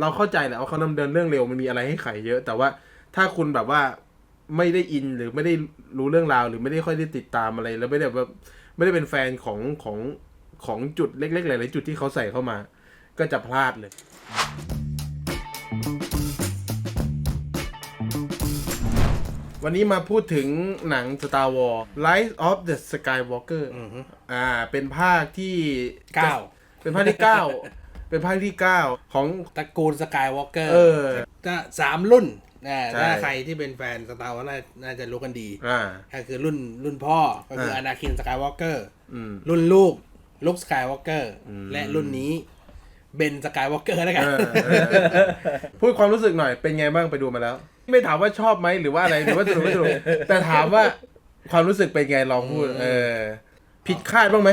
เราเข้าใจแหละว่าเขาดำเนินเรื่องเร็วมันมีอะไรให้ไขเยอะ แต่ว่าถ้าคุณแบบว่าไม่ได้อินหรือไม่ได้รู้เรื่องราว หรือไม่ได้ค่อยได้ติดตามอะไร แล้วไม่ได้แบบไม่ได้เป็นแฟนของของของจุดเล็กๆหลายๆจุดที่เขาใส่เข้ามา ก็จะพลาดเลยวันนี้มาพูดถึงหนัง Star Wars Rise of the Skywalker อือฮึอ่า เป็นภาคที่เก้าเป็นภาคที่เก้า เป็นภาคที่เก้าของ ตระกูลสกายวอล์กเกอร์เออจะสามรุ่นนะใช่ ถ้าใครที่เป็นแฟนสตาร์วอร์น่าจะรู้กันดี อ่า ก็คือรุ่นรุ่นพ่อก็คืออ่าอนาคินสกายวอล์กเกอร์อืม รุ่นลูกลุคสกายวอล์กเกอร์อืมและรุ่นนี้เบนสกายวอล์กเกอร์แล้วกัน เออเออเออพูดความรู้สึกหน่อยเป็นไงบ้างไปดูมาแล้ว ไม่ถามว่าชอบไหมหรือว่าอะไรหรือว่าสนุกไม่สนุกแต่ถามว่าความรู้สึกเป็นไงลองพูด เออ ผิดคาดบ้างไหม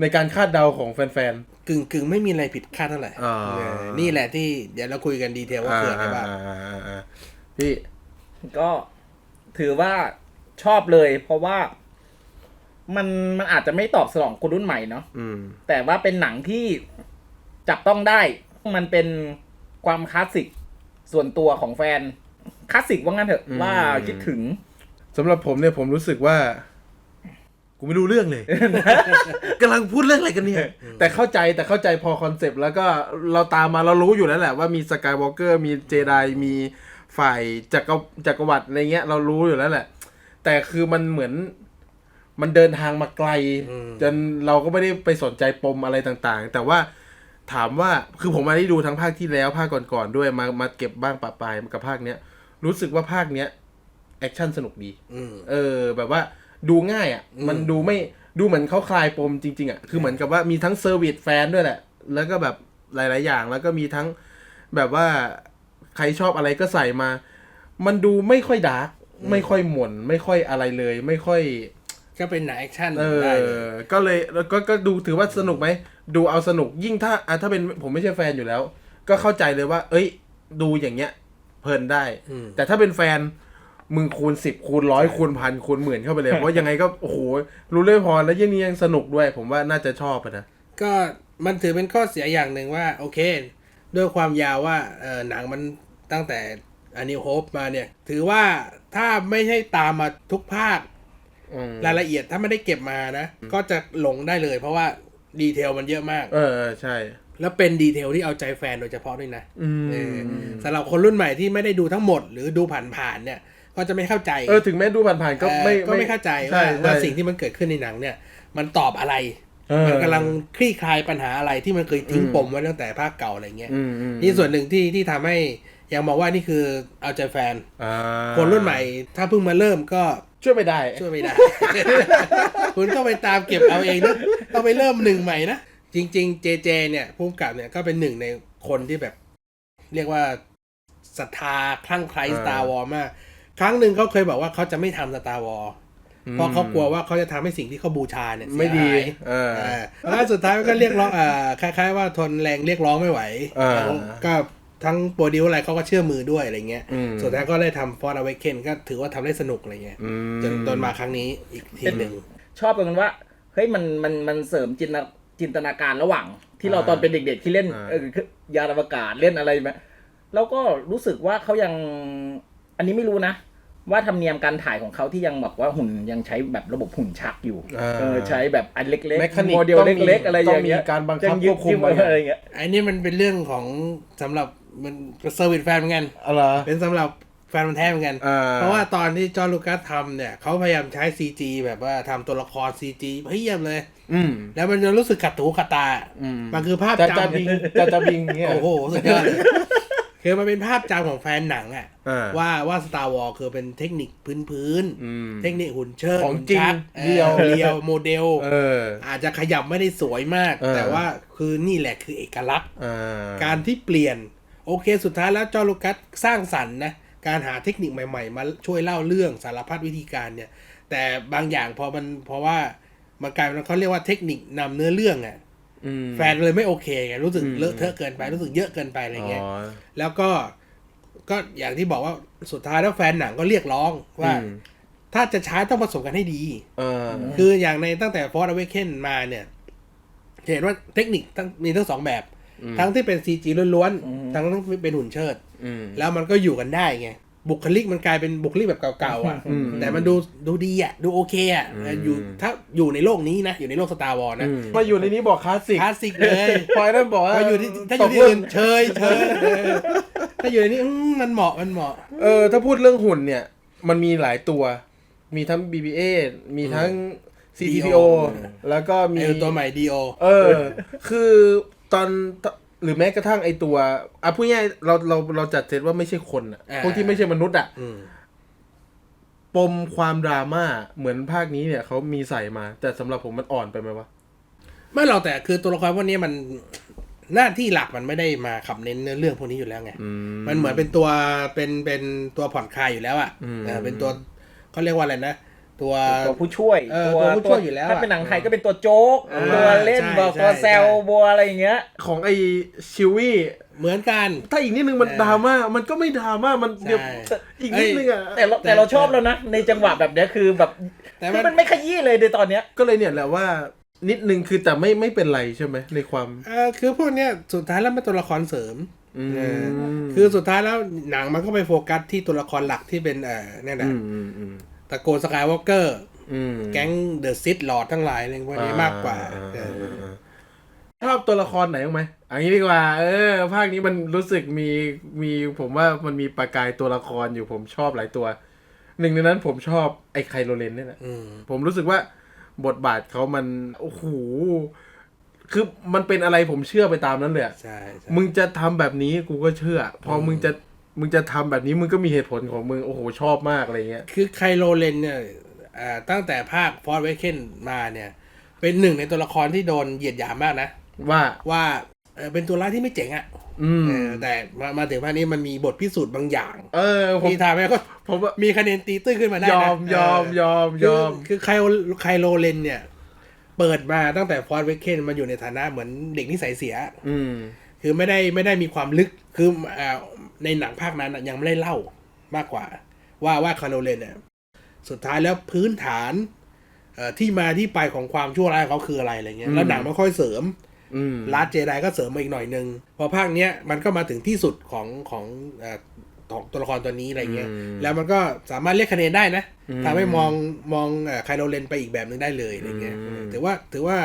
ในการคาดเดาของแฟน กึ่งกึ่งไม่มีอะไรผิดคาดเท่าไหร่อ่าเออนี่แหละที่เดี๋ยวเราคุยกันดีเทลๆว่าอ่าคืออะไรบ้างอ่าอ่าอ่าอ่าพี่ก็ถือว่าชอบเลย เพราะว่า มันมันอาจจะไม่ตอบสนองคนรุ่นใหม่เนาะอืมแต่ว่าเป็นหนังที่จับต้องได้ มันเป็นความคลาสสิกส่วนตัวของแฟนคลาสสิกว่างั้นเถอะอืมว่าคิดถึงสำหรับผมเนี่ยผมรู้สึกว่า กูไม่รู้เรื่องเลย กำลังพูดเรื่องอะไรกันเนี่ย แต่เข้าใจแต่เข้าใจพอคอนเซปต์แล้วก็เราตามมาเรารู้อยู่แล้วแหละว่ามีสกายวอล์กเกอร์มีเจไดมีฝ่ายจักรจักรวรรดิอะไรเงี้ย เรารู้อยู่แล้วแหละ แต่คือมันเหมือนมันเดินทางมาไกลอืมจนเราก็ไม่ได้ไปสนใจปมอะไรต่างๆ แต่ว่าถามว่าคือผมมาได้ดูทั้งภาคที่แล้วภาคก่อนๆด้วยมามาเก็บบ้างปะปลายกับภาคเนี้ยรู้สึกว่าภาคเนี้ยแอคชั่นสนุกดีอืมเออ แบบว่า ดูง่ายอะ่ะอืมมันดูไม่ดูเหมือนเขาคลายปมจริง ๆอะ่ะคือเหมือนกับว่ามีทั้งเซอร์วิสแฟนด้วยแหละ แล้วก็แบบหลาย ๆ อย่าง แล้วก็มีทั้งแบบว่าใครชอบอะไรก็ใส่มา มันดูไม่ค่อยดาร์กไม่ค่อยหม่นไม่ค่อยอะไรเลย ไม่ค่อย ก็เป็นหนังแอคชั่นเอได้เลย อ ก็เลยแล้วก็ก็ดูถือว่าสนุกไหม ดูเอาสนุกยิ่งถ้าอะถ้าเป็นผมไม่ใช่แฟนอยู่แล้ว ก็เข้าใจเลยว่า เอ้ย ดูอย่างเงี้ย เพลินได้ อืม แต่ถ้าเป็นแฟน มึงคูณสิบคูณร้อยคูณพันคูณหมื่นเข้าไปเลย เพราะยังไงก็โอ้โหรู้เรื่องพอแล้วยังนี้ยังสนุกด้วยผมว่าน่าจะชอบอะนะก็มันถือเป็นข้อเสียอย่างหนึ่งว่า โอเค ด้วยความยาวว่าเออหนังมันตั้งแต่อันนี้โฮปมาเนี่ย ถือว่าถ้าไม่ใช่ตามมาทุกภาคอืมรายละเอียดถ้าไม่ได้เก็บมานะ ก็จะหลงได้เลย เพราะว่าดีเทลมันเยอะมาก เออเออใช่ แล้วเป็นดีเทลที่เอาใจแฟนโดยเฉพาะด้วยนะอืมเออสำหรับคนรุ่นใหม่ที่ไม่ได้ดูทั้งหมด หรือดูผ่านๆเนี่ย ก็จะไม่เข้าใจเออถึงแม้ดูผ่านๆก็ไม่เออก็ไม่เข้าใจช่ว่าว่าใช่สิ่งที่มันเกิดขึ้นในหนังเนี่ย มันตอบอะไรเออมันกำลังคลี่คลายปัญหาอะไรที่มันเคยทิ้งอืมปมไว้ตั้งแต่ภาคเก่าอะไรเงี้ยอืมอืมนี่ส่วนหนึ่งที่ที่ทำให้ยังมองว่านี่คือเอาใจแฟนอ่าคนรุ่นใหม่ ถ้าเพิ่งมาเริ่มก็ช่วยไม่ได้ ช่วยไม่ได้ คุณต้องไปตามเก็บเอาเองนะต้องไปเริ่มหนึ่งใหม่นะ จริง ๆ เจเจ เนี่ยผู้กำกับเนี่ยก็เป็นหนึ่งในคนที่แบบ เรียกว่าศรัทธาคลั่งไคล้อ่าสตาร์วอลมาก ครั้งหนึ่งเขาเคยบอกว่าเขาจะไม่ทำสตาร์วอลเพราะเขากลัวว่าเขาจะทำให้สิ่งที่เขาบูชาเนี่ยเสียไม่ดีหายเออเออแล้วสุดท้ายมันก็เรียกร้องอ่าคล้าย ๆ ว่าทนแรงเรียกร้องไม่ไหวอ่าแล้วก็ทั้งโปรดิวอะไรเขาก็เชื่อมือด้วยอะไรเงี้ยอืมสุดท้ายก็ได้ทำฟอร์ดอเวกเคนก็ถือว่าทำได้สนุกอะไรเงี้ยอืมจนจนมาครั้งนี้อีกทีหนึ่งชอบตรงนั้นว่าเฮ้ยมันมันมันเสริมจินตนาจินตนาการระหว่าง ที่เราอ่าตอนเป็นเด็กๆที่เล่นอ่าเออยานอวกาศเล่นอะไรไหมแล้วก็รู้สึกว่าเขายัง อันนี้ไม่รู้นะ ว่าธรรมเนียมการถ่ายของเขาที่ยังแบบว่าหุ่นยังใช้แบบระบบหุ่นชักอยู่อ่า เออใช้แบบอันเล็กแมคคานิกโมเดลต้องมีเล็ก ๆ อะไรอย่างเงี้ยต้องมีการบังคับยังยึควดบคุมจิ้บางอย่างอะไรอย่างเงี้ยอันนี้มันเป็นเรื่องของสำหรับมันเซอร์วิสแฟนเหมือนกัน อะไรอ เป็นสำหรับแฟนมันธุ์แท้เหมือนกัน อ่า เพราะว่าตอนที่จอร์นลูคัสทำเนี่ยเขาพยายามใช้ CG แบบว่าทำตัวละคร CG เพียบเลย อืม แล้วมันจะรู้สึกขัดถูขัดตา อืม มันคือภาพจะจำจะบิงจะจะบิงเงี้ยโอ้โห สุดยอดเลย คือมันเป็นภาพจำของแฟนหนังอะอ่าว่าว่า Star Wars คือเป็นเทคนิคพื้นพื้นๆอืมเทคนิคหุ่นเชิดของหุ่นจริงชักเรียวออเรียวโมเดลเอออาจจะขยับไม่ได้สวยมากเออแต่ว่าคือนี่แหละคือเอกลักษณ์อ่าการที่เปลี่ยน โอเคสุดท้ายแล้วจอร์นลูคัสสร้างสรรค์นะการหาเทคนิคใหม่ๆ มาช่วยเล่าเรื่องสารพัดวิธีการเนี่ย แต่บางอย่างพอมันเพราะว่ามันกลายเป็นเขาเรียกว่าเทคนิคนำเนื้อเรื่องอะอืม แฟนเลยไม่โอเคไงรู้สึกอืมเลอะเทอะเกินไปรู้สึกเยอะเกินไปอะไรเงี้ยอ๋อแล้วก็ก็อย่างที่บอกว่าสุดท้ายแล้วแฟนหนังก็เรียกร้องว่าอืมถ้าจะใช้ต้องผสมกันให้ดีเออคืออย่างในตั้งแต่ Force Awakens มาเนี่ยจะเห็นว่าเทคนิคทั้งมีทั้งสองแบบ ทั้งที่เป็นซีจีล้วนอืมๆทั้งที่เป็นหุ่นเชิดอืมแล้วมันก็อยู่กันได้ไง บุคลิกมันกลายเป็นบุคลิกแบบเก่าๆอะ อืม แต่มันดูดูดีอะ ดูโอเคอะอืมอยู่ถ้าอยู่ในโลกนี้นะ อยู่ในโลกสตาร์วอลนะมาอยู่ในนี้บอกคลาสสิกคลาสสิกเลยพอยนั่นบอกว่าถ้าอยู่ที่ถ้าอยู่ที่อื่นเชยเชยเออถ้าอยู่ในนี้อืมมันเหมาะมันเหมาะ เออถ้าพูดเรื่องหุ่นเนี่ย มันมีหลายตัว มีทั้ง BBA มีทั้ง CTPO แล้วก็มี ไอ้ตัวใหม่ดีโอ เออ คือตอน หรือแม้กระทั่งไอตัวอะพูดง่ายๆเราเราเราจัดเซตว่าไม่ใช่คนอะอ่า พวกที่ไม่ใช่มนุษย์อะอืม ปมความดราม่าเหมือนภาคนี้เนี่ยเขามีใส่มา แต่สำหรับผมมันอ่อนไปไหมวะ ไม่เราแต่คือตัวละครพวกนี้มันหน้าที่หลักมันไม่ได้มาขับเน้นเนื้อเรื่องพวกนี้อยู่แล้วไง มันเหมือนเป็นตัวเป็นเป็นตัวผ่อนคลายอยู่แล้วอะอืม เออเป็นตัวเขาเรียกว่าอะไรนะ ตัวตัวผู้ช่วยเออตัวผู้ช่วยอยู่แล้วอะถ้าเป็นหนังไทยก็เป็นตัวโจ๊กเออตัวเล่นใช่แบบใช่ตัวแซวใช่บัวอะไรอย่างเงี้ย ของไอชิวี่เหมือนกัน ถ้าอีกนิดนึงมันเออดราม่ามันก็ไม่ดราม่ามันเดี๋ยวใช่อีกนิดนึงอะแต่เราแต่เราชอบแล้วนะ ในจังหวะแบบเนี้ยคือแบบแต่คือมันมันไม่ขยี้เลยในตอนเนี้ยก็เลยเนี่ยแหละว่านิดนึงคือแต่ไม่ไม่เป็นไรใช่ไหมในความเออคือพวกเนี้ยสุดท้ายแล้วเป็นตัวละครเสริมอืมเออคือสุดท้ายแล้วหนังมันก็ไปโฟกัสที่ตัวละครหลักที่เป็นเออเนี่ยแหละอืมอืมอืม ตระโกนสกายวอล์กเกอร์อืมแก๊งเดอะซิตหลอดทั้งหลายอะไรพวกนี้มากกว่าอ่เอออ่าอ่าชอบตัวละครไหนบ้างไหมเอันนี้ดีกว่า เออ ภาคนี้มันรู้สึกมีมีผมว่ามันมีประกายตัวละครอยู่ผมชอบหลายตัว หนึ่งในนั้นผมชอบไอ้ไคโรเลนนี่แหละอืมผมรู้สึกว่าบทบาทเขามันโอ้โหคือมันเป็นอะไรผมเชื่อไปตามนั้นเลยอะใช่ใช่มึงจะทำแบบนี้กูก็เชื่อ พอมึงจะ มึงจะทำแบบนี้มึงก็มีเหตุผลของมึง โอ้โห ชอบมากอะไรเงี้ย คือไคโรเลนเนี่ยอ่าตั้งแต่ภาคฟอร์ w เวเคนมาเนี่ย เป็นหนึ่งในตัวละครที่โดนเหยียดหยามมากนะ ว่าว่าเออเป็นตัวร้ายที่ไม่เจ๋งอะ่ะอืมเออแต่มามาถึงภาคนี้มันมีบทพิสูจน์บางอย่าง เออผมที่ทำให้เขาผมว่ามีคะแนนตีตื้นขึ้นมาได้ยนะอมยอมยอมเออยอมคือคือไคโรไคโรเลนเนี่ย เปิดมาตั้งแต่ฟอร์ w เวเคนมาอยู่ในฐานะเหมือนเด็กนิสัยเสีย อืมคือไม่ได้ไม่ได้มีความลึกคืออ่า ในหนังภาคนั้นน่ะยังไม่ได้เล่ามากกว่า ว่าว่าคาร์โนเลนเนี่ยสุดท้ายแล้วพื้นฐานเอ่อที่มาที่ไปของความชั่วร้ายของเขาคืออะไรอะไรเงี้ยอืมแล้วหนังมันค่อยเสริมอืมลาสเจไดก็เสริมมาอีกหน่อยนึงพอภาคเนี้ยมันก็มาถึงที่สุดของของเอ่อของตัวละครตัวนี้อะไรเงี้ยอืมแล้วมันก็สามารถเรียกคะแนนได้นะอืมทำให้มองมองเอ่อไคโรเลนไปอีกแบบหนึ่งได้เลยอะไรเงี้ยอืมถือว่าถือว่า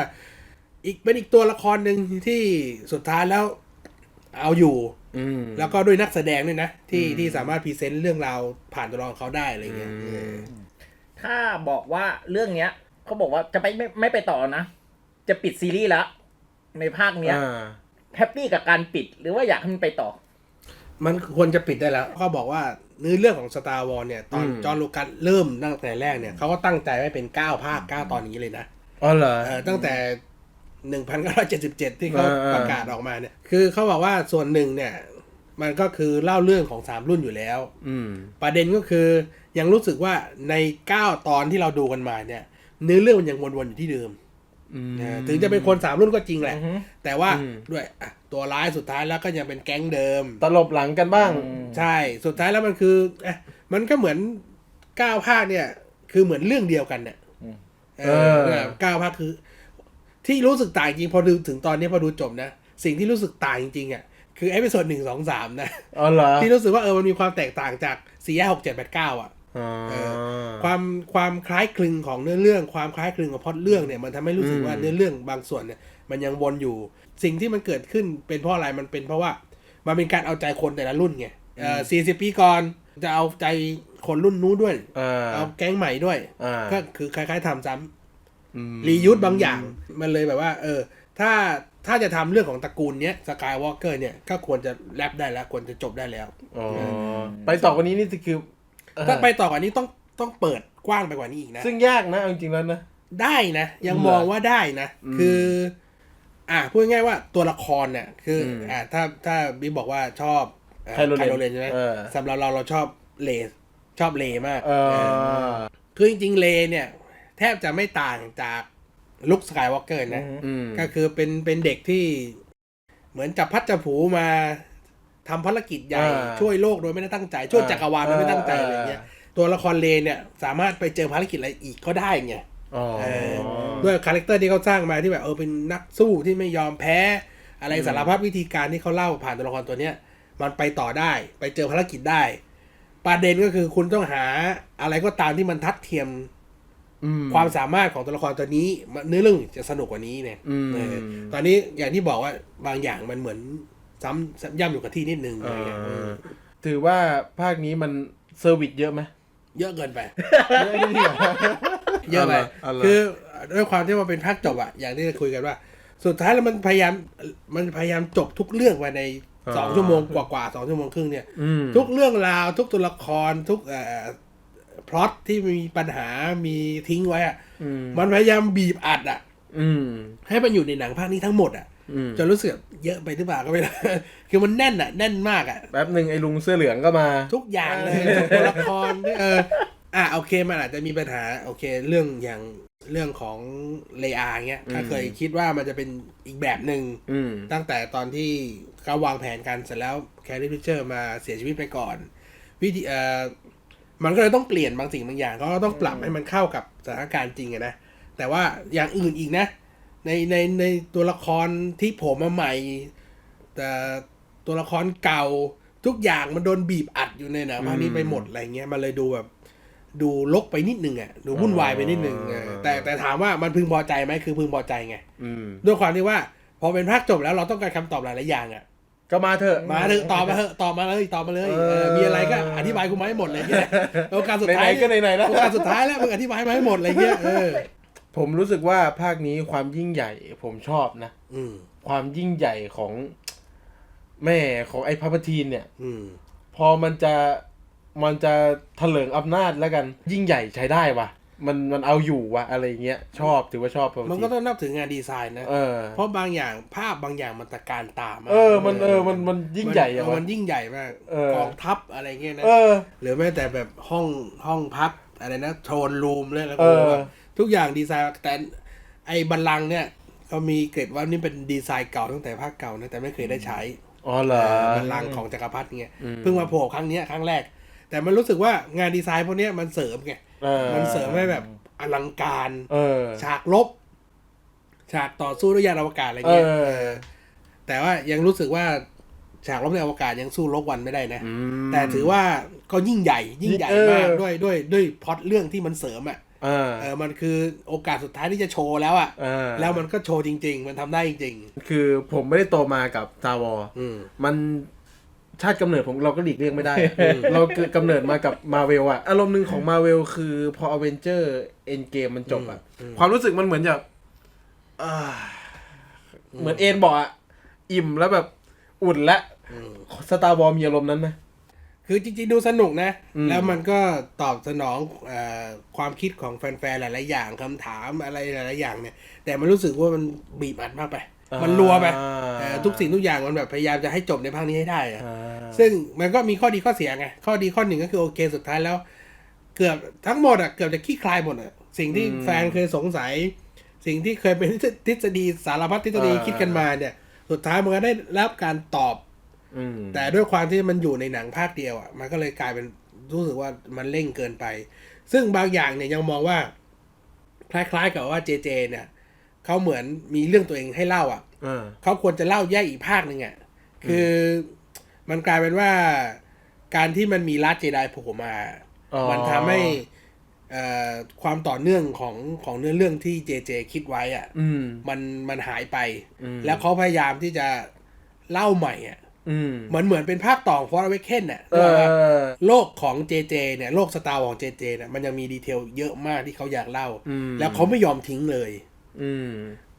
อีกเป็นอีกตัวละครหนึ่งที่สุดท้ายแล้วเอาอยู่อืม แล้วก็ด้วยนักแสดงด้วยนะ ที่อืมที่สามารถพรีเซนต์เรื่องราวผ่านตัวละครเขาได้อะไรเงี้ยอืมเออถ้าบอกว่าเรื่องเนี้ยเขาบอกว่าจะไปไม่ไม่ไปต่อนะ จะปิดซีรีส์แล้วในภาคเนี้ยอ่าแฮปปี้กับการปิดหรือว่าอยากให้มันไปต่อ มันควรจะปิดได้แล้วเขาบอกว่าเนื้อเรื่องของ Star Wars เนี่ย ตอนอืมจอห์นลูคัสเริ่มตั้งแต่แรกเนี่ยเขาก็ตั้งใจไว้เป็น 9 ภาค 9 ตอนนี้เลยนะ อ๋อเหรอเออตั้งแต่ 1977 ที่เขาเออเออประกาศออกมาเนี่ย คือเขาบอกว่าส่วนหนึ่งเนี่ย มันก็คือเล่าเรื่องของ3รุ่นอยู่แล้วอืมประเด็นก็คือยังรู้สึกว่าใน9ตอนที่เราดูกันมาเนี่ย เนื้อเรื่องมันยังวนๆอยู่ที่เดิมอืมเออถึงจะเป็นคนสามรุ่นก็จริงแหละอือฮึแต่ว่าอืมด้วยอะตัวร้ายสุดท้ายแล้วก็ยังเป็นแก๊งเดิม ตลบหลังกันบ้าง ใช่ สุดท้ายแล้วมันคือเอะมันก็เหมือนเก้าภาคเนี่ย คือเหมือนเรื่องเดียวกันเนี่ยอืมเอเอออเนี่ยเก้าภาคคือ ที่รู้สึกต่างจริงพอดูถึงตอนนี้พอดูจบนะ สิ่งที่รู้สึกต่างจริงๆอะคือเอพิโซดหนึ่งสองสามนะอ๋อเหรอที่รู้สึกว่าเออมันมีความแตกต่างจากสี่ห้าหกเจ็ดแปดเก้าอะอ๋อเอความความคล้ายคลึงของเนื้อเรื่องความคล้ายคลึงของพล็อตเรื่องเนี่ยมันทำให้รู้สึกว่าอืมเนื้อเรื่องบางส่วนเนี่ยมันยังวนอยู่ สิ่งที่มันเกิดขึ้นเป็นเพราะอะไรมันเป็นเพราะว่ามันเป็นการเอาใจคนแต่ละรุ่นไงเออสี่สิบปีก่อนจะเอาใจคนรุ่นนู้นด้วยอ่าเอาแก๊งใหม่ด้วยอ่าก็คือคล้ายๆทำซ้ำอืม รียูทบางอย่างมันเลยแบบว่า เออ ถ้าถ้าจะทำเรื่องของตระกูลเนี้ยสกายวอล์กเกอร์เนี่ยก็ควรจะแรปได้แล้ว ควรจะจบได้แล้วอ๋อไปต่อวันนี้นี่คือเออถ้าไปต่อกว่านี้ต้องต้องเปิดกว้างไปกว่านี้อีกนะ ซึ่งยากนะเอาจริงๆแล้วนะ ได้นะ ยังเหรอมองว่าได้นะอืมคือ อะพูดง่ายๆว่าตัวละครเนี่ยคืออมอะถ้าถ้าบิ๊กบอกว่าชอบเอ่อไคโรเลนไคโรเลนใช่ไหมเออสำหรับเราเราชอบเลชอบเลมากเอเอออคือจริงๆเลเนี่ยแทบจะไม่ต่างจากลุคสกายวอล์กเกอร์นะอืมก็คือเป็นเป็นเด็กที่เหมือนจับพัดจับผูมาทำภารกิจใหญ่อ่าช่วยโลกโดยไม่ได้ตั้งใจ ช่วยจักรวาลโดยไม่ตั้งใจอ่าอะไรเงี้ยตัวละครเลเนี่ย สามารถไปเจอภารกิจอะไรอีกก็ได้ไงอ๋อเออด้วยคาแรคเตอร์ที่เขาสร้างมาที่แบบเออเป็นนักสู้ที่ไม่ยอมแพ้ อะไรสารพัดวิธีการที่เขาเล่าผ่านตัวละครตัวเนี้ย มันไปต่อได้ ไปเจอภารกิจได้ ประเด็นก็คือคุณต้องหาอะไรก็ตามที่มันทัดเทียมอืม ความสามารถของตัวละครตัวนี้มันเนื้อเรื่องจะสนุกกว่านี้เนี่ยอืมเออตอนนี้อย่างที่บอกว่าบางอย่างมันเหมือนซ้ำซ้ำย่ำอยู่กับที่นิดนึงอะไรเงี้ยเออถือว่าภาคนี้มันเซอร์วิสเยอะไหมเยอะเกินไป เยอะนิดเดียวเยอะไปอะไรคือด้วยความที่มันเป็นภาคจบอะอย่างที่คุยกันว่า สุดท้ายแล้วมันพยายามมันพยายามจบทุกเรื่องไว้ในสองชั่วโมงกว่าๆสองชั่วโมงครึ่งเนี่ยอืมทุกเรื่องราวทุกตัวละครทุกเอ่อ พล็อตที่มีปัญหามีทิ้งไว้อะอืมมันพยายามบีบอัดอะอืมให้มันอยู่ในหนังภาคนี้ทั้งหมดอะอืมจนรู้สึกเยอะไปหรือเปล่าก็ไม่รู้คือมันแน่นอะแน่นมากอะแป๊บหนึ่งไอ้ลุงเสื้อเหลืองก็มา ทุกอย่างเลยทุกตัวละครเอออะโอเคมันอาจจะมีปัญหาโอเค เรื่องอย่างเรื่องของเลอาเงี้ยถ้าอืมเคยคิดว่ามันจะเป็นอีกแบบหนึ่งอืมตั้งแต่ตอนที่เขาวางแผนกันเสร็จแล้วแคร์รีพิเชอร์มาเสียชีวิตไปก่อน วิธีเอ่อ มันก็เลยต้องเปลี่ยนบางสิ่งบางอย่าง ก็ต้องปรับให้มันเข้ากับสถานการณ์จริงอะนะแต่ว่าอย่างอื่นอีกนะ ในในในตัวละครที่โผมมาใหม่ แต่ตัวละครเก่าทุกอย่างมันโดนบีบอัดอยู่ในหนังภาคนี้ไปหมดอะไรเงี้ยมันเลยดูแบบ ดูลกไปนิดนึงอะดูวุ่นวายไปนิดนึงเออแต่แต่ถามว่ามันพึงพอใจไหมคือพึงพอใจไงอืมด้วยความที่ว่า พอเป็นภาคจบแล้วเราต้องการคำตอบหลายๆอย่างอะ ก็มาเถอะ มาเถอะตอบมาเถอะตอบมาเลยตอบมาเลยเออ เออมีอะไรก็อธิบายกูมาให้หมดเลยเนี่ยโอกาสสุดท้ายไหนๆก็ไหนๆแล้ว โอกาสสุดท้ายแล้วมึงอธิบายมาให้หมดอะไรเงี้ยเออผมรู้สึกว่าภาคนี้ความยิ่งใหญ่ผมชอบนะ อืมความยิ่งใหญ่ของแม่ของไอ้พาพทีนเนี่ย อืมพอมันจะมันจะเถลิงอำนาจแล้วกันยิ่งใหญ่ใช้ได้วะ มันมันเอาอยู่วะอะไรเงี้ยชอบถือว่าชอบพาพมันทีก็นต้องนับถึงงานดีไซน์นะเออเพราะบางอย่างภาพบางอย่างมันตะการตามากเออมันเออมันมันยิ่งใหญ่อะมันวะมันยิ่งใหญ่มากเออกองทัพอะไรเงี้ยนะเออหรือแม้แต่แบบห้องห้องพักอะไรนะโทนรูมเลยแล้วเอก็อแบบทุกอย่างดีไซน์แต่ไอ้บัลลังก์เนี่ยก็มีเกร็ดว่านี่เป็นดีไซน์เก่าตั้งแต่ภาคเก่านะแต่ไม่เคยได้ใช้อ๋อเหรอบัลลังก์ของจักรพรรดิเงี้ยอืมเพิ่งมาโผล่ครั้งเนี้ยครั้งแรก แต่มันรู้สึกว่างานดีไซน์พวกเนี้ยมันเสริมไงเออ มันเสริมให้แบบอลังการเออฉากลบ ฉากต่อสู้ด้วยยานอวกาศอะไรเอเงี้ยอแต่ว่ายังรู้สึกว่าฉากลบในอวกาศยังสู้ลบวันไม่ได้นะอืมแต่ถือว่าก็ยิ่งใหญ่ ยิ่งใหญ่เออมากด้วยด้วยด้วยพล็อตเรื่องที่มันเสริมอะเออเออ มันคือโอกาสสุดท้ายที่จะโชว์แล้วอะเออแล้วมันก็โชว์จริง ๆ มันทำได้จริงคือผมไม่ได้โตมากับ Star Wars ๆอืมมัน ชาติกำเนิดผมเราก็หลีกเลี่ยงไม่ได้เราเกิดกำเนิดมากับมาเวลอะอารมณ์หนึ่งของมาเวลคือพออเวนเจอร์เอ็นเกมมันจบอะความรู้สึกมันเหมือนจะอ่าเหมือนเอ็นบอกอะอิ่มแล้วแบบอุ่นและสตาร์วอลมีอารมณ์นั้นไหมคือจริงๆดูสนุกนะ อืม แล้วมันก็ตอบสนองเออความคิดของแฟนๆ หลายๆ อย่างคำถามอะไรหลายๆ อย่างเนี่ย แต่มันรู้สึกว่ามันบีบอัดมากไป มันรัวไปเออทุกสิ่งทุกอย่างมันแบบพยายามจะให้จบในภาคนี้ให้ได้อะอ่าซึ่งมันก็มีข้อดีข้อเสียไง ข้อดีข้อหนึ่งก็คือโอเคสุดท้ายแล้ว เกือบทั้งหมดอะเกือบจะขี้คลายหมดอะสิ่งที่แฟนเคยสงสัย สิ่งที่เคยเป็นทฤษฎีสารพัดทฤษฎีคิดกันมาเนี่ย สุดท้ายมันก็ได้รับการตอบอืมแต่ด้วยความที่มันอยู่ในหนังภาคเดียวอะมันก็เลยกลายเป็นรู้สึกว่ามันเร่งเกินไป ซึ่งบางอย่างเนี่ยยังมองว่า คล้ายๆกับว่าเจเจเนี่ย เขาเหมือนมีเรื่องตัวเองให้เล่าอะเออเขาควรจะเล่าแยกอีกภาคหนึ่งอะคือมันกลายเป็นว่า การที่มันมีลัดเจไดโผล่มาอ๋อมันทำให้เอ่อความต่อเนื่องของของเนื้อเรื่องที่เจเจคิดไว้อะอืมมันมันหายไปอืมแล้วเขาพยายามที่จะเล่าใหม่อะอืมเหมือนเหมือนเป็นภาคต่อของฟอร์เวเคนน่ะเออโลกของเจเจเนี่ยโลกสตาร์ของเจเจเนี่ยมันยังมีดีเทลเยอะมากที่เขาอยากเล่าอืมแล้วเขาไม่ยอมทิ้งเลย อืม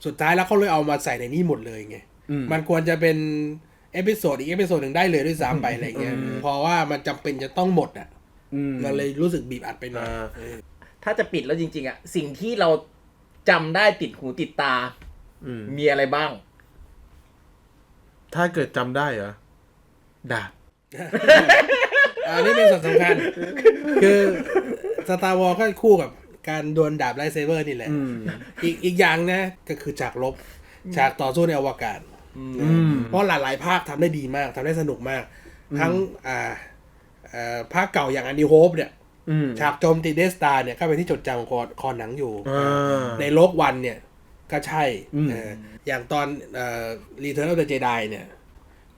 สุดท้ายแล้วเขาเลยเอามาใส่ในนี้หมดเลยไงอืมมันควรจะเป็นเอพิโซดอีกเอพิโซดหนึ่งได้เลยด้วยซ้ำไปอะไรเงี้ยอืมเพราะว่ามันจำเป็นจะต้องหมดอะอืมมันเลยรู้สึกบีบอัดไปหน่อยอ่าเออถ้าจะปิดแล้วจริง ๆอะสิ่งที่เราจำได้ติดหูติดตาอืมมีอะไรบ้าง ถ้าเกิดจำได้เหรอดาบอันนี้เป็นส่วนสำคัญ คือสตาร์วอลก็คู่กับ การดวลดาบไลท์เซเบอร์นี่แหละอืมอีกอีกอย่างนะก็คือฉากลบฉากต่อสู้ในอวกาศอืมเพราะหลายๆภาคทำได้ดีมากทำได้สนุกมาก ทั้งอ่าเอ่อภาคเก่าอย่างอันดีโฮปเนี่ยอืมฉากโจมตีเดสตาร์เนี่ยก็เป็นที่จดจำของคอคอหนังอยู่อ่าในโลกวันเนี่ย ก็ใช่อืมเอออย่างตอนเอ่อ Return of the Jedi เนี่ย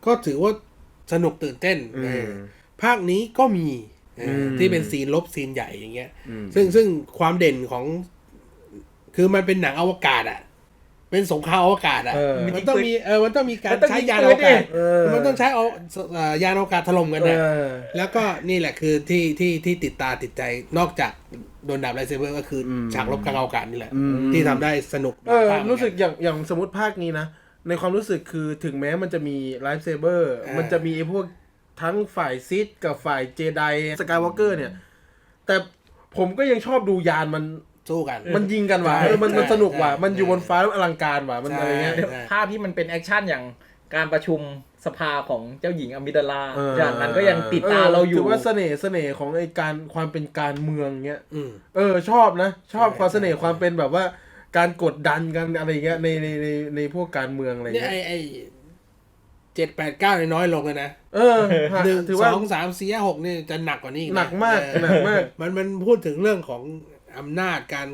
ก็ถือว่าสนุกตื่นเต้นอืเอมอภาคนี้ก็มีเอออม ที่เป็นซีนลบซีนใหญ่อย่างเงี้ยอืมซึ่งซึ่งความเด่นของ คือมันเป็นหนังอวกาศอะ เป็นสงครามอวกาศอะเออมันต้องมีเออมันต้องมีการมันต้องใช้ยิงยานปือนวกาศดิเออมันต้องใช้เอาเอ่อยานอวกาศถล่มกันเอนะอแล้วก็นี่แหละคือที่ที่ที่ติดตาติดใจนอกจากโดนดาบไลท์เซเบอร์ก็คืออมฉากรบกลางอวกาศนี่แหละอืมที่ทำได้สนุกเออมากๆรู้สึกอย่างอย่างสมมติภาคนี้นะ ในความรู้สึกคือถึงแม้มันจะมีไลฟ์เซเบอร์อ่ามัมันจะมีไอ้พวก ทั้งฝ่ายซิดกับฝ่ายเจไดสกายวอล์กเกอร์เนี่ย แต่ผมก็ยังชอบดูยานมันสู้กัน มันยิงกันว่ะใช่เออมันมันใช่สนุกว่ะใช่มันอยู่บนฟ้าแล้วอลังการว่ะ มันใช่อะไรเงี้ย ใช่ ภาพที่มันเป็นแอคชั่นอย่างการประชุมสภาของเจ้าหญิงอมิดาลาเอออย่างนั้นก็ยังติดตาเราอยู่ ถือว่าเสน่ห์เสน่ห์ของไอ้การความเป็นการเมืองเงี้ย อืม เออชอบนะ ชอบใช่ความเสน่ห์ใช่ ความเป็นแบบว่าการกดดันกันอะไรเงี้ยในในในในพวกการเมืองอะไรเนี่ยเงี้ย ไอไอ เจ็ดแปดเก้าน้อยลงเลยนะเออฮะหนึ่งถือสว่าองสามสี่ห้าหกนี่จะหนักกว่านี้อีหนักมากเออหนักมาก มันมันพูดถึงเรื่องของอำนาจการ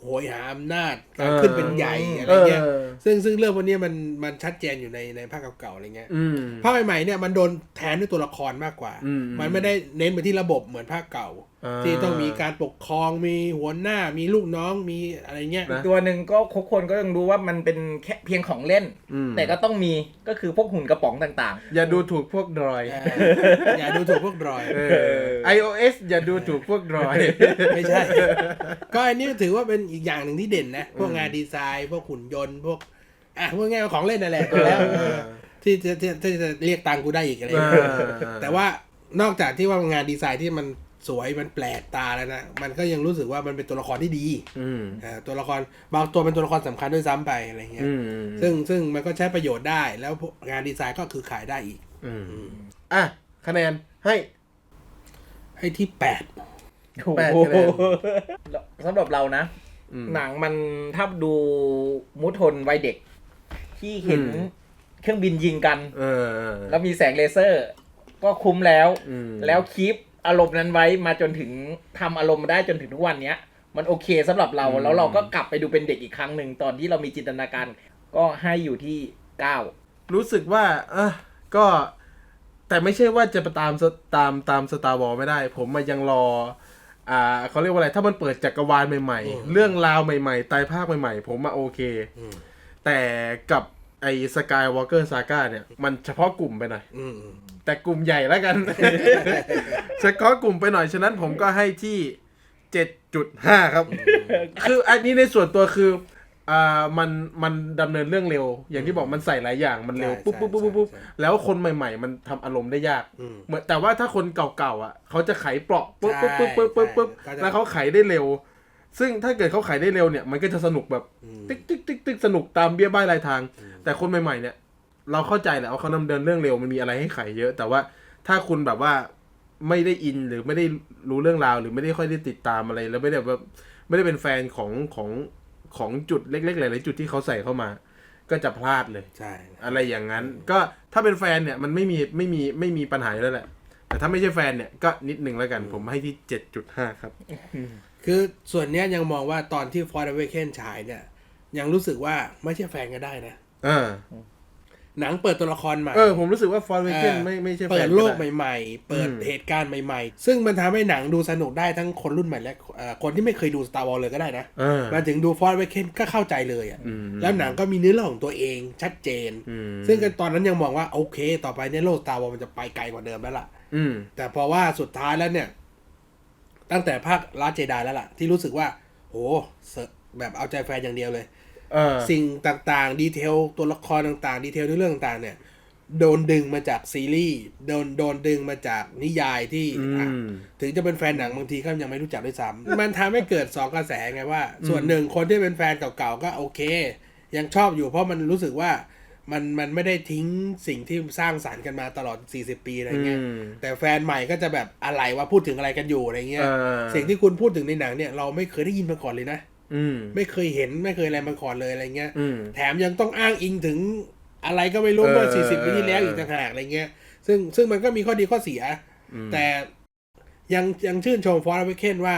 โหยหาอำนาจการเออขึ้นเป็นใหญ่อะไรเงี้ยเออซึ่งซึ่งเรื่องพวกนี้มันมันชัดเจนอยู่ในในภาคเก่าๆอะไรเงี้ยอืมภาคใหม่ๆเนี่ยมันโดนแทนด้วยตัวละครมากกว่าอืมมันไม่ได้เน้นไปที่ระบบเหมือนภาคเก่าอ่า ที่ต้องมีการปกครองมีหัวหน้ามีลูกน้องมีอะไรเงี้ยนะตัวหนึ่งก็ทุกคนก็ยังรู้ว่ามันเป็นแค่เพียงของเล่นอืมแต่ก็ต้องมีก็คือพวกหุ่นกระป๋องต่างอย่าดูถูกพวกดรอยเอออย่าดูถูกพวกดรอยเออ iOS อย่าดูถูกพวกดรอย ไม่ใช่ ก็อันนี้ถือว่าเป็นอีกอย่างหนึ่งที่เด่นนะ พวกงานดีไซน์พวกหุ่นยนต์พวกอะพวกง่ายๆของเล่นนั่นแหละแล้วเออที่จะที่ที่จะเรียกตังค์กูได้อีกอะไรอย่างเงี้ยอ่าแต่ว่านอกจากที่ว่างานดีไซน์ที่มัน สวยมันแปลกตาแล้วนะ มันก็ยังรู้สึกว่ามันเป็นตัวละครที่ดีอืมอ่าตัวละครบางตัวเป็นตัวละครสำคัญด้วยซ้ำไปอะไรเงี้ยอืมซึ่งซึ่งมันก็ใช้ประโยชน์ได้ แล้วพวกงานดีไซน์ก็คือขายได้อีก อืมอะคะแนนให้ ให้ที่แปดๆแปดโอ้คะแนนโหสำหรับเรานะอืมหนังมันถ้าดูมุทนวัยเด็ก ที่เห็นอืมเครื่องบินยิงกันเออเออแล้วมีแสงเลเซอร์ ก็คุ้มแล้วอืมแล้วคีป อารมณ์นั้นไว้มาจนถึงทำอารมณ์มาได้จนถึงทุกวันเนี้ย มันโอเคสำหรับเราอืมแล้วเราก็กลับไปดูเป็นเด็กอีกครั้งหนึ่งตอนที่เรามีจินตนาการ ก็ให้อยู่ที่เก้ารู้สึกว่าอะก็แต่ไม่ใช่ว่าจะไปตามสตามตามสตาร์วอลไม่ได้ ผมมายังรอ อ่าเขาเรียกว่าอะไร ถ้ามันเปิดจักรวาลใหม่อืมๆเรื่องราวใหม่ๆไตรภาคใหม่ ๆ ผมมาโอเคอืมแต่กับไอ้สกายวอล์กเกอร์ซาก้าเนี่ย มันเฉพาะกลุ่มไปหน่อยอืม แต่กลุ่มใหญ่แล้วกัน เฉพาะกลุ่มไปหน่อยฉะนั้นผมก็ให้ที่เจ็ดจุดห้าครับ คืออันนี้ในส่วนตัวคืออ่ามันมันดำเนินเรื่องเร็ว อย่างที่บอกมันใส่หลายอย่างมันเร็วใช่ปุ๊บปุ๊บปุ๊บใช่ปุ๊บใช่ แล้วคนใหม่ ๆ มันทำอารมณ์ได้ยากอืม เหมือนแต่ว่าถ้าคนเก่าๆอะ เขาจะไขเปราะปุ๊บปุ๊บใช่ปุ๊บปุ๊บปุ๊บปุ๊บใช่ก็จะแล้วเขาไขได้เร็ว ซึ่งถ้าเกิดเขาไขได้เร็วเนี่ยมันก็จะสนุกแบบ อืม ติ๊กติ๊กติ๊กติ๊กสนุกตามเบี้ยบ้ายรายทาง แต่คนใหม่ๆเนี่ย เราเข้าใจแหละว่าเขาดำเนินเรื่องเร็วมันมีอะไรให้ไขเยอะ แต่ว่าถ้าคุณแบบว่าไม่ได้อินหรือไม่ได้รู้เรื่องราว หรือไม่ได้ค่อยได้ติดตามอะไร แล้วไม่ได้แบบไม่ได้เป็นแฟนของของของจุดเล็กๆหลายๆจุดที่เขาใส่เข้ามา ก็จะพลาดเลยใช่อะไรอย่างนั้น ก็ถ้าเป็นแฟนเนี่ยมันไม่มีไม่มีไม่มีปัญหาอยู่แล้วแหละ แต่ถ้าไม่ใช่แฟนเนี่ยก็นิดนึงแล้วกันผมให้ที่เจ็ดจุดห้าครับ คือส่วนเนี้ยยังมองว่าตอนที่ Ford Awakens ฉายเนี่ย ยังรู้สึกว่าไม่ใช่แฟนก็ได้นะอ่า หนังเปิดตัวละครใหม่ เออผมรู้สึกว่าฟอร์เวเคนอ่าไม่ไม่ใช่แฟนเปิดโลกไใหม่ ๆ เปิดอืมเหตุการณ์ใหม่ ๆ ซึ่งมันทำให้หนังดูสนุกได้ทั้งคนรุ่นใหม่และเอ่อคนที่ไม่เคยดู Star Wars เลยก็ได้นะเออมาถึงดู Ford Awakens ก็เข้าใจเลยอะอืมแล้วหนังก็มีเนื้อเรื่องของตัวเองชัดเจนอืมซึ่งกันตอนนั้นยังมองว่าโอเค ต่อไปเนี่ยโลก Star Wars มันจะไปไกลกว่าเดิมแล้วล่ะอืมแต่พอว่าสุดท้ายแล้วเนี่ย ตั้งแต่ภาคลาเจไดแล้วล่ะ ที่รู้สึกว่าโหเสอะแบบเอาใจแฟนอย่างเดียวเลยเออ สิ่งต่างๆ ดีเทลตัวละครต่างๆ ดีเทลในเรื่องต่างๆ เนี่ย โดนดึงมาจากซีรีส์โดนโดนดึงมาจากนิยายที่อือะมถึงจะเป็นแฟนหนังบางทีก็ยังไม่รู้จักด้วยซ้ำมันทำให้เกิดสองกระแสไงว่า ส่วนหนึ่งคนที่เป็นแฟนเก่าๆก็โอเค ยังชอบอยู่เพราะมันรู้สึกว่ามันมันไม่ได้ทิ้งสิ่งที่สร้างสารรค์กันมาตลอด 40 ปีอะไรเงี้ยอืมแต่แฟนใหม่ก็จะแบบอะไรว่าพูดถึงอะไรกันอยู่อะไรเงี้ยเออสิ่งที่คุณพูดถึงในหนังเนี่ยเราไม่เคยได้ยินมาก่อนเลยนะอืม ไม่เคยเห็นไม่เคยอะไรมาก่อนเลยอะไรเงี้ยอืมแถมยังต้องอ้างอิงถึงอะไรก็ไม่รู้เมื่อเออ40ปีที่แล้วอีกต่างหากอะไรเงี้ย ซึ่งซึ่งมันก็มีข้อดีข้อเสียอืมแต่ยังยังชื่นชมฟอร์ดเวเคนว่า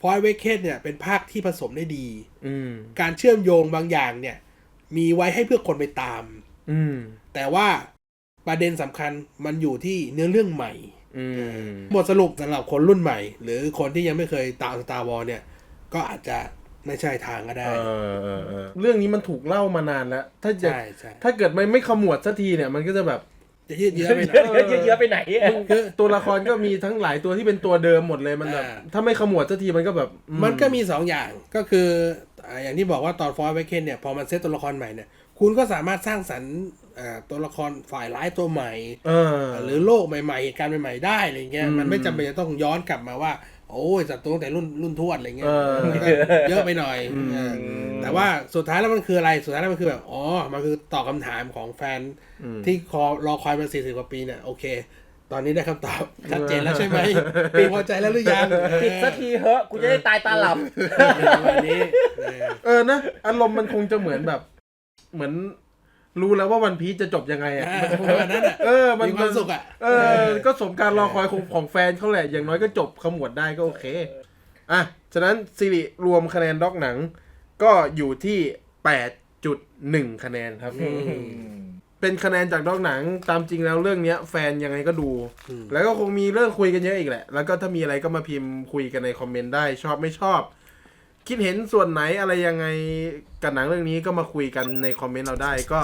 พอยเวกเคนเนี่ยเป็นภาคที่ผสมได้ดี อืมการเชื่อมโยงบางอย่างเนี่ย มีไว้ให้เพื่อคนไปตาม อืมแต่ว่าประเด็นสำคัญมันอยู่ที่เนื้อเรื่องใหม่อืมบทสรุปสำหรับคนรุ่นใหม่ หรือคนที่ยังไม่เคยตาม Star Wars เนี่ย ก็อาจจะ ไม่ใช่ทางก็ได้ เออเออเออเรื่องนี้มันถูกเล่ามานานแล้ว ถ้าจะใช่ใช่ ถ้าเกิดมันไม่ขมวดสักทีเนี่ยมันก็จะแบบ จะยืดเยื้อไปหน่เยอยอะเยอะไปไหนอะคือ ตัวละครก็มีทั้งหลายตัวที่เป็นตัวเดิมหมดเลยมันแบบอ่า ถ้าไม่ขมวดสักทีมันก็แบบอืมันก็มีสองอย่างก็คืออ่าอย่างที่บอกว่าตอนฟอร์เวกเคนเนี่ย พอมันเซตตัวละครใหม่เนี่ย คุณก็สามารถสร้างสรรค์อ่า ตัวละครฝ่ายร้ายตัวใหม่เออหรือโลกใหม่ๆเหตุการณ์ใหม่ๆได้อะไรเงี้ยอืมมันไม่จำเป็นจะต้องย้อนกลับมาว่า โอ้ยจากตัวตั้งแต่รุ่นรุ่นทวดอะไรเงี้ยเออมันก็เยอะไปหน่อยอืมเออแต่ว่าสุดท้ายแล้วมันคืออะไรสุดท้ายแล้วมันคือแบบอ๋อมันคือตอบคำถามของแฟนอืมที่คอรอคอยมาสี่สิบกว่าปีเนี่ยโอเคตอนนี้ได้คำตอบชัดเจนแล้วใช่ไหมปีพอใจแล้วหรือยังปิดสักทีเหอะกูจะได้ตายตาหลับเออประมาณนี้เออเออนะอารมณ์มันคงจะเหมือนแบบ เหมือน รู้แล้วว่าวันพีชจะจบยังไงอะอ่ามันคงประมาณนั้นอะเออมันมีความสุขอะเออ ก็สมการรอคอยของของแฟนเขาแหละ อย่างน้อยก็จบขมวดได้ก็โอเค อะ ฉะนั้นสิริรวมคะแนนด็อกหนัง ก็อยู่ที่8.1คะแนนครับ เป็นคะแนนจากด็อกหนัง ตามจริงแล้วเรื่องเนี้ย แฟนยังไงก็ดูอืมแล้วก็คงมีเรื่องคุยกันเยอะอีกแหละ แล้วก็ถ้ามีอะไรก็มาพิมพ์คุยกันในคอมเมนต์ได้ชอบไม่ชอบ คิดเห็นส่วนไหนอะไรยังไงกับหนังเรื่องนี้ก็มาคุยกันในคอมเมนต์เราได้ก็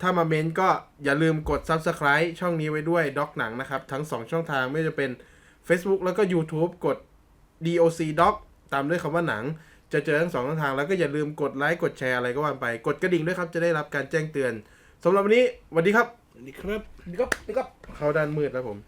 ถ้ามาเมนก็อย่าลืมกด Subscribe ช่องนี้ไว้ด้วยด็อกหนังนะครับ ทั้ง 2 ช่องทางไม่ว่าจะเป็น Facebook แล้วก็ YouTube กด DOC Doc ตามด้วยคำว่าหนัง จะเจอทั้งสองช่องทางแล้วก็อย่าลืมกดไลค์กดแชร์อะไรก็ว่าไปกดกระดิ่งด้วยครับจะได้รับการแจ้งเตือนสำหรับวันนี้สวัสดีครับนี่ครับนี่ก็นี่ก็เข้าด้านมืดแล้วผม